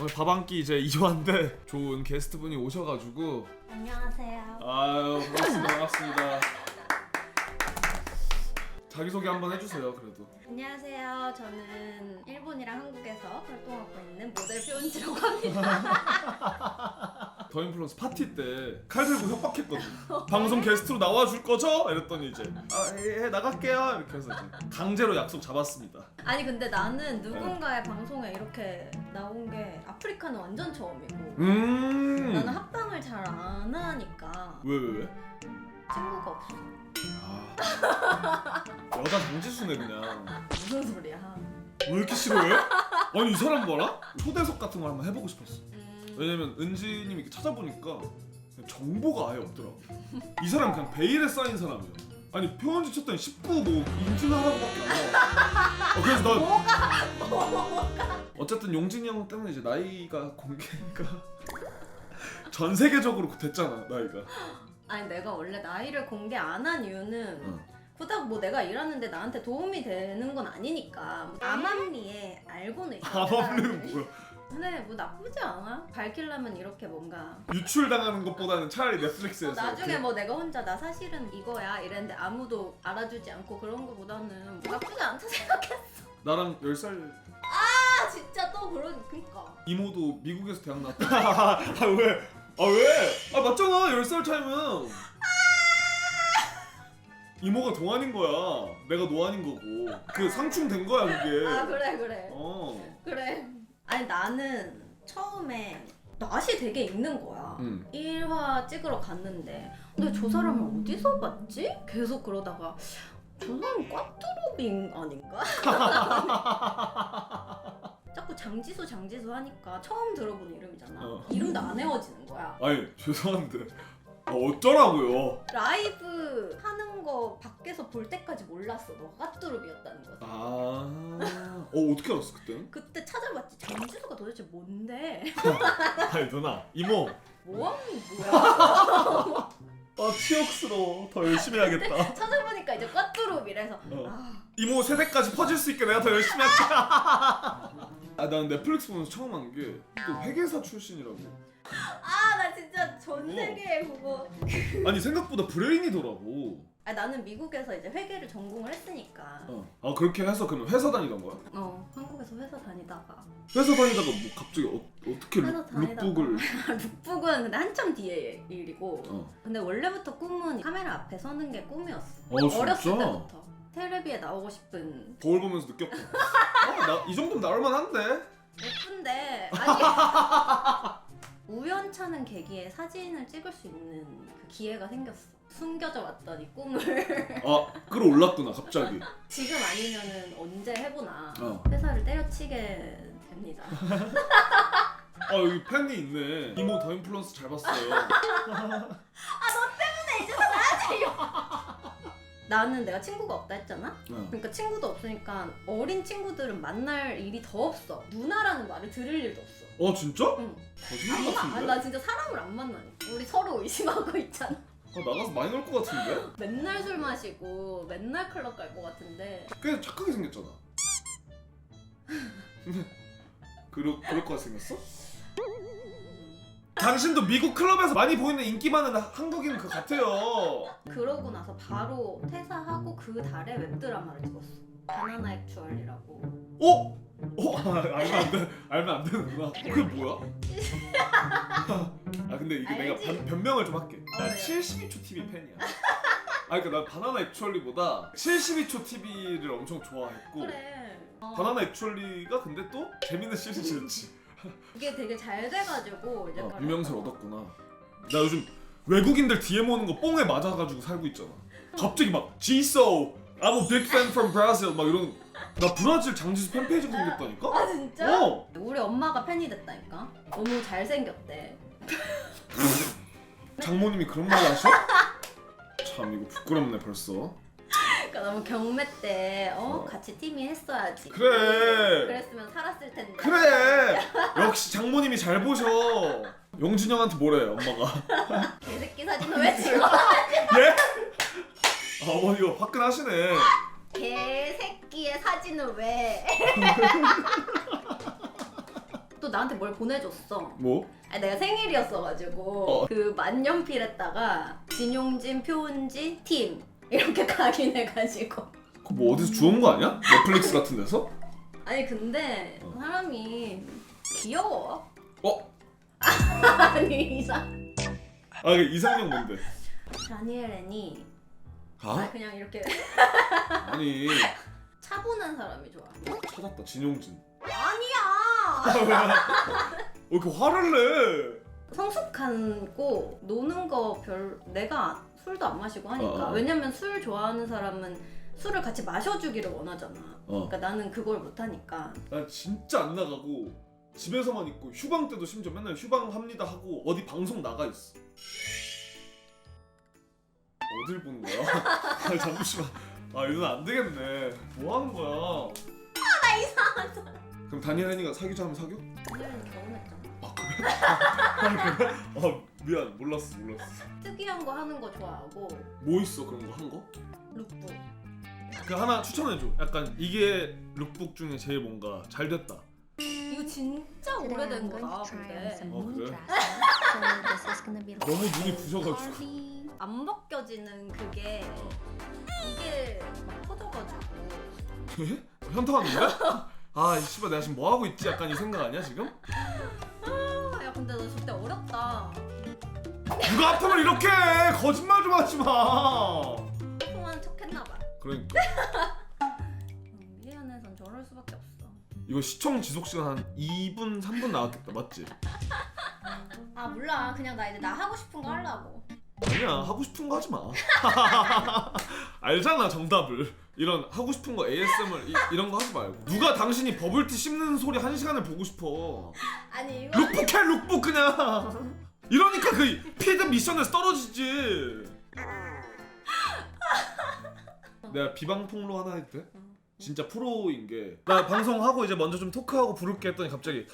오늘 밥 한 끼 이제 2화인데 좋은 게스트분이 오셔가지고 안녕하세요. 아유 반갑습니다 반갑습니다 자기소개 한번 해주세요 그래도 안녕하세요. 저는 일본이랑 한국에서 활동하고 있는 모델 표현지라고 합니다. 더 인플루언스 파티 때 칼 들고 협박했거든 방송 게스트로 나와줄 거죠? 이랬더니 이제 아예 나갈게요 이렇게 해서 이제 강제로 약속 잡았습니다 아니 근데 나는 누군가의 방송에 이렇게 나온 게 아프리카는 완전 처음이고 음 나는 합방을 잘 안 하니까 왜왜 왜? 친구가 없어. 아 여자 장지수네 그냥 무슨 소리야? 왜 이렇게 싫어해? 아니 이 사람 봐라 초대석 같은 걸 한번 해보고 싶었어 음, 왜냐면 은지님이 이렇게 찾아보니까 정보가 아예 없더라고. 이 사람 그냥 베일에 쌓인 사람이야. 아니 표현지 쳤더니 19 뭐 인증하라고밖에 안 나와. 어, 그래서 나 뭐가 어쨌든 용진이 형 때문에 이제 나이가 공개니까 전 세계적으로 됐잖아 나이가. 아니 내가 원래 나이를 공개 안 한 이유는 응. 그닥 뭐 내가 일하는데 나한테 도움이 되는 건 아니니까 암암리에 알고는 있어. 암암리는 뭐야? 근데 뭐 나쁘지 않아. 밝히려면 이렇게 뭔가 유출당하는 것보다는 차라리 어, 넷플릭스에서 나중에 이렇게- 뭐 내가 혼자 나 사실은 이거야 이랬는데 아무도 알아주지 않고 그런 거보다는 나쁘지 않다 생각했어. 나랑 10살 아 진짜 또 그런 그니까. 이모도 미국에서 대학 나왔다. 아 왜? 아 왜? 아 맞잖아 10살 차이면 이모가 동안인 거야 내가 노안인 거고 그 상충된 거야 그게 아 그래 그래 어 그래. 아니 나는 처음에 낯이 되게 있는 거야. 응. 1화 찍으러 갔는데 근데 저 사람을 어디서 봤지? 계속 그러다가 저 사람 꽈뚜로빙 아닌가? 자꾸 장지수 장지수 하니까 처음 들어본 이름이잖아 어. 이름도 안 외워지는 거야 아니 죄송한데 아, 어쩌라고요 라이브 거 밖에서 볼 때까지 몰랐어. 너가 꽈뚜로빙이었다는 거지 아... 어 어떻게 알았어 그때는? 그때 찾아봤지. 장지수가 도대체 뭔데? 아니 누나 이모. 뭐하는 뭐야? 아 치욕스러워. 더 열심히 해야겠다. 찾아보니까 이제 꽈뚜로빙이래서. 어. 아. 이모 세대까지 퍼질 수 있게 내가 더 열심히 할게. 아, 난 넷플릭스 보면서 처음 한 게 또 회계사 출신이라고. 아 나 진짜 전 어. 세계에 그거. 아니 생각보다 브레인이더라고. 아 나는 미국에서 이제 회계를 전공을 했으니까 어. 아 그렇게 해서 그러면 회사 다니던 거야? 어 한국에서 회사 다니다가 회사 다니다가 뭐 갑자기 어, 어떻게 회사 룩, 다니다가 룩북을? 룩북은 근데 한참 뒤에 일이고 어. 근데 원래부터 꿈은 카메라 앞에 서는 게 꿈이었어 어, 진짜? 어렸을 때부터 텔레비에 나오고 싶은 거울 보면서 느꼈다. 아나이 정도면 나올 만 한데. 예쁜데 아니 우연찮은 계기에 사진을 찍을 수 있는 그 기회가 생겼어 숨겨져 왔던 이 꿈을 아 끌어올랐구나 갑자기. 지금 아니면은 언제 해보나 어. 회사를 때려치게 됩니다. 아 여기 팬이 있네. 이모 더 인플루언스 잘 봤어요. 나는 내가 친구가 없다 했잖아? 어. 그러니까 친구도 없으니까 어린 친구들은 만날 일이 더 없어. 누나라는 말을 들을 일도 없어. 어 진짜? 응. 거짓말 아니, 같은데? 나 진짜 사람을 안 만나니까. 우리 서로 의심하고 있잖아. 아, 나가서 많이 놀 것 같은데? 맨날 술 마시고 맨날 클럽 갈 것 같은데. 꽤 착하게 생겼잖아. 그러, 그럴 것 같이 생겼어? 당신도 미국 클럽에서 많이 보이는 인기 많은 한국인 그 같아요. 그러고 나서 바로 퇴사하고 그 달에 웹드라마를 찍었어. 바나나 액추얼이라고. 어? 어? 아, 알면 안 돼. 알면 안 되는구나. 그게 뭐야? 아 근데 이게 내가 알지? 변, 변명을 좀 할게. 나 어, 왜? 72초 TV 팬이야. 아 그러니까 나 바나나 액츄얼리보다 72초 TV를 엄청 좋아했고 그래. 어. 바나나 액츄얼리가 근데 또 재밌는 시리즈였지. 이게 되게 잘 돼가지고 이제 어, 그걸 유명세를. 얻었구나. 나 요즘 외국인들 DM 오는 거 뽕에 맞아가지고 살고 있잖아. 갑자기 막 Jisoo, I'm a big fan from Brazil 막 이런. 나 브라질 장지수 팬페이지가 생겼다니까? 아 진짜? 어. 우리 엄마가 팬이 됐다니까. 너무 잘생겼대. 장모님이 그런 말 하셔? 참 이거 부끄럽네 벌써. 그러니까 너무 경매 때 어? 어. 같이 팀이 했어야지. 그래. 그랬으면 살았을 텐데. 그래. 역시 장모님이 잘 보셔. 용진 형한테 뭐래 엄마가? 개새끼 사진은 왜 찍어? 예? 아, 어머니가 화끈하시네. 개새끼의 사진을 왜? 또 나한테 뭘 보내줬어. 뭐? 아니, 내가 생일이었어가지고 어. 그 만년필에다가 진용진, 표은지, 팀 이렇게 각인해가지고 그거 뭐 어디서 주운 거 아니야? 넷플릭스 같은 데서? 아니 근데 어. 사람이 귀여워. 어? 아니 이상. 아 이상형 뭔데? 다니엘 앤이 아 아? 그냥 이렇게 아니 차분한 사람이 좋아. 찾았다 진용진 아니야. 왜 이렇게 화를 내? 성숙하고 노는 거 별 내가 술도 안 마시고 하니까 어, 어. 왜냐면 술 좋아하는 사람은 술을 같이 마셔주기를 원하잖아. 어. 그러니까 나는 그걸 못 하니까 나 진짜 안 나가고 집에서만 있고 휴방 때도 심지어 맨날 휴방 합니다 하고 어디 방송 나가 있어. 어딜 보는 거야? 아 잠시만. 아 이건 안 되겠네. 뭐 하는 거야? 나 이상한 사람. 그럼 다니엘 앤이가 사귀자면 사겨? 다니엘은 결혼했잖아. 아 그래? 아? 아 미안 몰랐어 몰랐어. 특이한 거 하는 거 좋아하고 뭐 있어 그런 거 한 거? 룩북. 그 하나 추천해줘. 약간 이게 룩북 중에 제일 뭔가 잘 됐다. 이거 진짜 오래된 거다. 근데 어, 그래? 그래? 너무 눈이 부셔가지고. 안 벗겨지는 그게 이게 막 터져가지고 에? 현타하는 거야? 아, 이 씨발 내가 지금 뭐 하고 있지? 약간 이 생각 아니야 지금? 아, 야 근데 너 진짜 어렵다. 누가 아프면 이렇게 해! 거짓말 좀 하지 마. 통한 척했나봐. 그러니까 음, 미안해선 저럴 수밖에 없어. 이거 시청 지속 시간 한 2분 3분 나왔겠다, 맞지? 아 몰라 그냥 나 이제 나 하고 싶은 거 하려고. 아니야 하고 싶은 거 하지 마. 알잖아 정답을. 이런 하고 싶은 거 ASMR 이, 이런 거 하지 말고. 누가 당신이 버블티 씹는 소리 한 시간을 보고 싶어? 아니 이거 룩북해 룩북 그냥. 이러니까 그 피드 미션에서 떨어지지. 내가 비방폭로 하나 해도 돼? 진짜 프로인 게 나 방송하고 이제 먼저 좀 토크하고 부를게 했더니 갑자기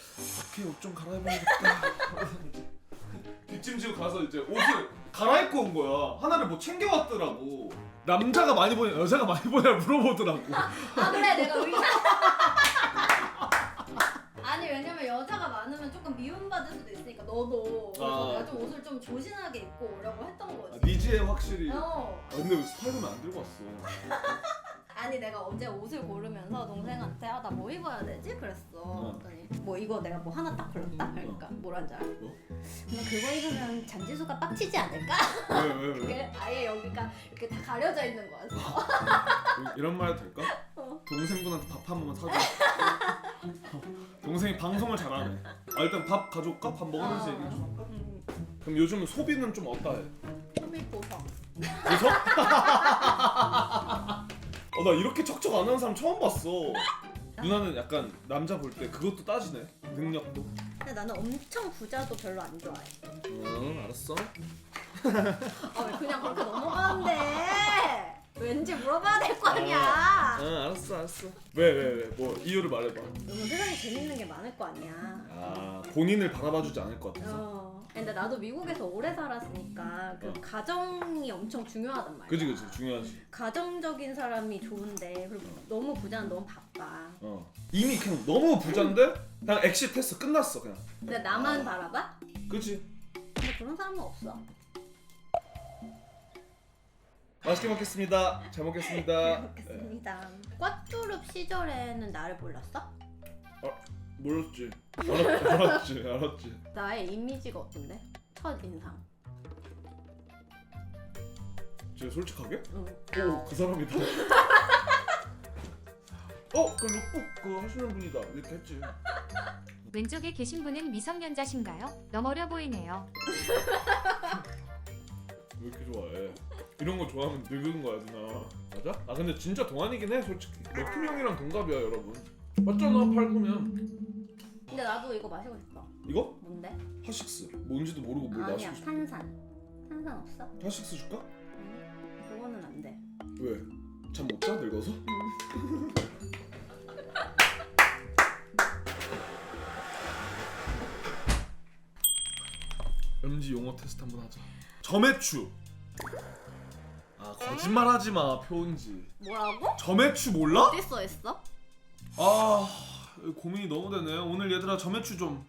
오케이 옷 좀 갈아입어야겠다 뒷짐 지고 가서 이제 옷을 갈아입고 온 거야 하나를 뭐 챙겨왔더라고 남자가 많이 보냐 여자가 많이 보냐 물어보더라고 아 그래 내가 의사. 아니 왜냐면 여자가 많으면 조금 미움받을 수도 있으니까 너도 그래서 아. 내가 좀 옷을 좀 조신하게 입고 오려고 했던 거지. 아, 니지에 확실히 아, 어. 근데 왜 스파이더맨 안 들고 왔어 아니 내가 어제 옷을 고르면서 동생한테 아 나 뭐 입어야 되지? 그랬어. 어. 그랬더니 뭐 이거 내가 뭐 하나 딱 골랐다. 그러니까 뭐란지 알아? 뭐? 그냥 그거 입으면 잔지수가 빡치지 않을까? 왜 왜 왜, 그게 아예 여기가 이렇게 다 가려져 있는 거였어. 이런 말 해도 될까? 어. 동생분한테 밥 한 번만 사줘 동생이 방송을 잘하네 아 일단 밥 가져올까? 밥 먹으면서 어. 얘기 좀 할까? 음, 그럼 요즘 소비는 좀 어떠해? 소비 보석. 그래서? 어, 나 이렇게 척척 안 하는 사람 처음 봤어. 누나는 약간 남자 볼 때 그것도 따지네. 능력도. 근데 나는 엄청 부자도 별로 안 좋아해. 응, 알았어. 아 왜 그냥 그렇게 넘어가는데? 왠지 물어봐야 될 거 아니야. 응, 알았어, 알았어. 왜, 왜, 왜? 뭐 이유를 말해봐. 너무 세상에 재밌는 게 많을 거 아니야. 아, 본인을 바라봐주지 않을 것 같아서. 어. 근데 나도 미국에서 오래 살았으니까 그 어. 가정이 엄청 중요하단 말이야. 그지, 그지, 중요하지. 가정적인 사람이 좋은데 그리고 너무 부자는 너무 바빠. 어. 이미 그냥 너무 부자인데 그냥 엑시트 했어, 끝났어 그냥. 근데 나만 바라봐? 그지? 근데 그런 사람은 없어. 맛있게 먹겠습니다. 잘 먹겠습니다. 네. 먹겠습니다. 꽈뚜룹 시절에는 나를 몰랐어? 몰랐지. 알았, 알았지, 알았지. 나의 이미지가 어떤데? 첫 인상. 진짜 솔직하게? 응. 오, 그 사람이다. 어, 그 룩북 그거 하시는 분이다. 이렇게 했지. 왼쪽에 계신 분은 미성년자신가요? 너무 어려 보이네요. 왜 이렇게 좋아해? 이런 거 좋아하면 늙은 거야, 누나. 맞아? 아 근데 진짜 동안이긴 해, 솔직히. 맥힘 형이랑 동갑이야, 여러분. 맞잖아, 팔구면. 근데 나도 이거 마시고 싶어. 이거? 뭔데? 하식스. 뭔지도 모르고 뭘 아니야 마시고 싶어. 탄산. 탄산 없어? 하식스 줄까? 아니, 그거는 안 돼. 왜? 잠 못 자, 늙어서? MG 용어 테스트 한번 하자. 점액추. 아 거짓 거짓말하지 마 표은지. 뭐라고? 점액추 몰라? 어디 써 있어? 아 고민이 너무 되네. 오늘 얘들아 점액추 좀.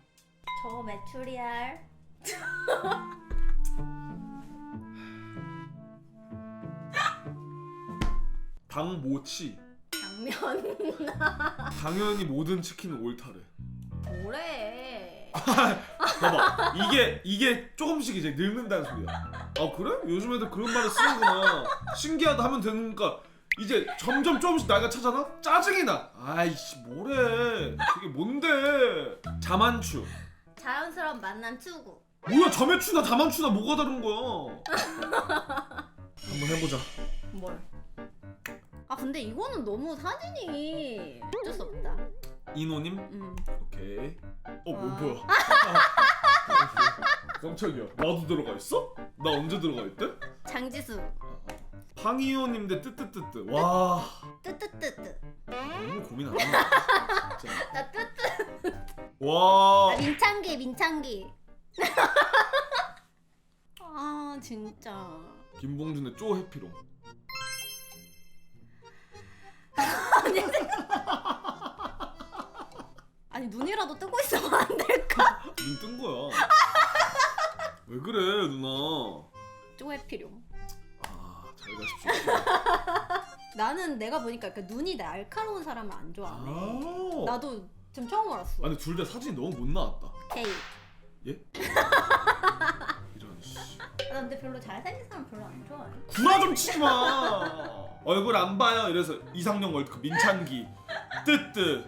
저 메추리알. 당모치. 당면. 당연히 모든 치킨은 옳다래. 뭐래? 봐봐 이게 이게 조금씩 이제 늙는다는 소리야. 아 그래? 요즘 애들 그런 말을 쓰는구나. 신기하다 하면 되니까 이제 점점 조금씩 나이가 차잖아? 짜증이 나. 아이씨 뭐래? 그게 뭔데? 자만추. 자연스러운 만남 추구. 뭐야 점액추나 자만추나 뭐가 다른 거야? 한번 해보자. 뭘? 아 근데 이거는 너무 사진이 어쩔 수 없다. 이노님 음. 오케이. 어 뭐, 아. 뭐야? 깜짝이야. 나도 들어가 있어? 나 언제 들어가 있대? 장지수. 황희호님 대 뜨뜨뜨뜨. 와 뜨뜨뜨뜨. 너무 고민 안 한다. 진짜. 나 뜨뜨. 와. 아, 민창기 민창기. 아 진짜. 김봉준의 쪼 해피롱. 아니 눈이라도 뜨고 있으면 안 될까? 눈 뜬 거야. 왜 그래 누나? 쪼해피룡. 가십시오. 나는 내가 보니까 그 눈이 날카로운 사람을 안 좋아하네. 아. 나도 지금 처음 알았어. 아니 둘 다 사진이 너무 못 나왔다. K. 예? 이런 씨. 나 근데 별로 잘생긴 사람 별로 안 좋아해. 구라 좀 치지 마. 얼굴 안 봐요. 이래서 이상형 월드컵 민찬기 뜨뜨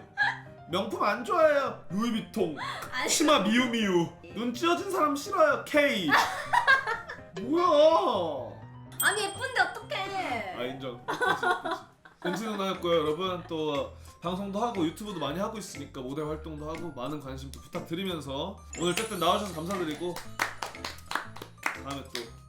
명품 안 좋아해요. 루이비통 아니, 치마 미우미우 눈 찢어진 사람 싫어요. K 뭐야? 아니 예쁜데 어떡해? 아 인정. 은지 누나였고요 여러분 또 방송도 하고 유튜브도 많이 하고 있으니까 모델 활동도 하고 많은 관심 또 부탁드리면서 오늘 어쨌든 나와주셔서 감사드리고 다음에 또